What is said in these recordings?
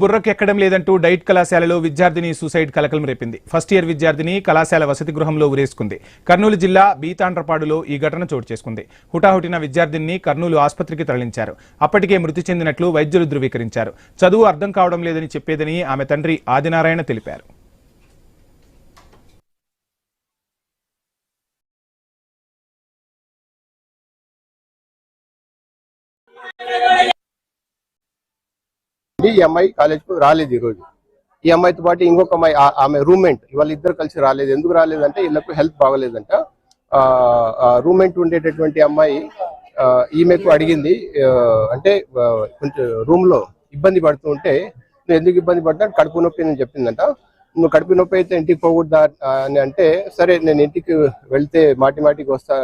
బుర్రకు ఎక్కడం లేదంటూ డైట్ కళాశాలలో విద్యార్థిని సూసైడ్ కలకలం రేపింది. ఫస్ట్ ఇయర్ విద్యార్థిని కళాశాల వసతి గృహంలో ఉరేసుకుంది కర్నూలు జిల్లా బీతాండ్రపాడులో ఈ ఘటన చోటు చేసుకుంది. హుటాహుటిన విద్యార్థిని కర్నూలు ఆసుపత్రికి తరలించారు. అప్పటికే మృతి చెందినట్లు వైద్యులు ధృవీకరించారు. చదువు అర్థం కావడం లేదని చెప్పేదని ఆమె తండ్రి ఆదినారాయణ తెలిపారు. ఈ అమ్మాయి కాలేజ్కు రాలేదు ఈ రోజు. ఈ అమ్మాయితో పాటు ఇంకొక అమ్మాయి ఆ- ఆమె రూమ్మేట్ ఇవాళ ఇద్దరు కలిసి రాలేదు. ఎందుకు రాలేదంటే వీళ్ళకు హెల్త్ బాగలేదంట. రూమ్మేట్ ఉండేటటువంటి అమ్మాయి ఆ, ఈమెకు అడిగింది అంటే కొంచెం రూమ్లో ఇబ్బంది పడుతూ ఉంటే నువ్వు ఎందుకు ఇబ్బంది పడ్డా కడుపు నొప్పి అని చెప్పిందంట. నువ్వు కడుపు నొప్పి అయితే ఇంటికి పోకూడదా? అని అంటే సరే నేను ఇంటికి వెళ్తే మాటి మాటికి వస్తా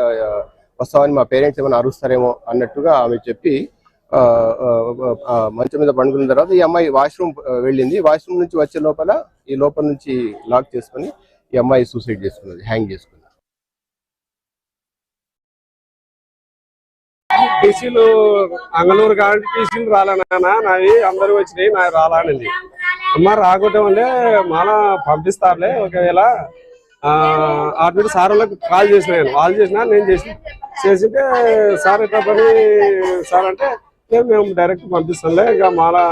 వస్తామని మా పేరెంట్స్ ఏమైనా అరుస్తారేమో అన్నట్టుగా ఆమె చెప్పి మంచం మీద పండుకున్న తర్వాత ఈ అమ్మాయి వాష్రూమ్ వెళ్ళింది. వాష్రూమ్ నుంచి వచ్చే లోపల ఈ లోపల నుంచి లాక్ చేసుకుని ఈ అమ్మాయి సూసైడ్ చేసుకున్నది హ్యాంగ్ చేసుకున్నది టీసీలు అంగళూరు కాబట్టి టీసీలు రాలేనా నావి అందరూ వచ్చినాయి నాకు రాలానింది అమ్మ రాకుండా ఉండే మళ్ళా పంపిస్తారులే ఒకవేళ ఆ, సార్ వాళ్ళకి కాల్ చేసిన నేను. కాల్ చేసినా నేను చేసి చేసింటే సార్ ఎట్లా పని? సార్ అంటే "ఏ, మేము డైరెక్ట్ పంపిస్తాంలే. ఇక మళ్ళా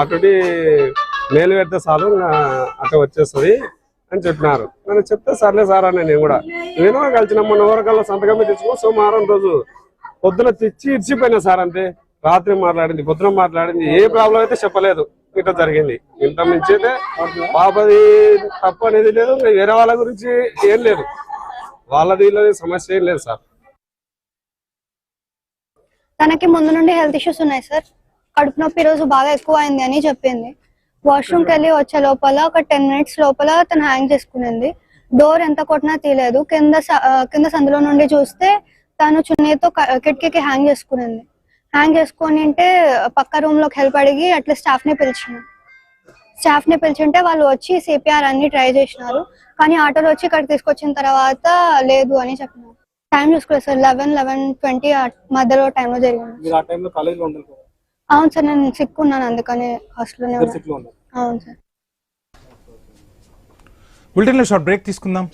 అటుడి మేలు పెడితే చాలు అటు వచ్చేస్తుంది అని చెప్పినారు. నేను చెప్తే సర్లే సార్ అని నేను కూడా. నేను కలిసిన మొన్న ఊరకల్లా సంతకం తెచ్చుకో సోమవారం రోజు పొద్దున తెచ్చి ఇచ్చిపోయినా సార్ అంతే. రాత్రి మాట్లాడింది పొద్దున మాట్లాడింది. ఏ ప్రాబ్లం అయితే చెప్పలేదు. ఇట్లా జరిగింది. ఇంత మించి అయితే పాపది తప్పు అనేది లేదు వేరే వాళ్ళ గురించి ఏం లేదు. వాళ్ళది సమస్య ఏం లేదు సార్. తనకి ముందు నుండి హెల్త్ ఇష్యూస్ ఉన్నాయి సార్. కడుపు నొప్పి ఈరోజు రోజు బాగా ఎక్కువ అయింది అని చెప్పింది. వాష్రూమ్కి వెళ్ళి వచ్చే లోపల ఒక టెన్ మినిట్స్ లోపల తను హ్యాంగ్ చేసుకునింది. డోర్ ఎంత కొట్టినా తీయలేదు. కింద స- కింద సందులో నుండి చూస్తే తను చున్నీతో కిటికీకి హ్యాంగ్ చేసుకునింది. హ్యాంగ్ చేసుకొని ఉంటే పక్క రూమ్లోకి హెల్ప్ అడిగి అట్లా స్టాఫ్ని పిలిచిన స్టాఫ్ని పిలిచింటే వాళ్ళు వచ్చి సిపిఆర్ అన్ని ట్రై చేసినారు. కానీ ఆటోలో వచ్చి ఇక్కడ తీసుకొచ్చిన తర్వాత లేదు అని చెప్పినారు. టైం చూసుకోలేదు సార్ లెవెన్ లెవెన్ ట్వంటీ మధ్యలో టైంలో జరిగింది. మీరు ఆ టైంలో కాలేజీలో ఉండాలి కదా? అవును సార్ నేను సిక్ ఉన్నాను అందుకని హాస్టల్లోనే ఉన్నాను అవును సార్. బులెటిన్లో షార్ట్ బ్రేక్ తీసుకుందాం.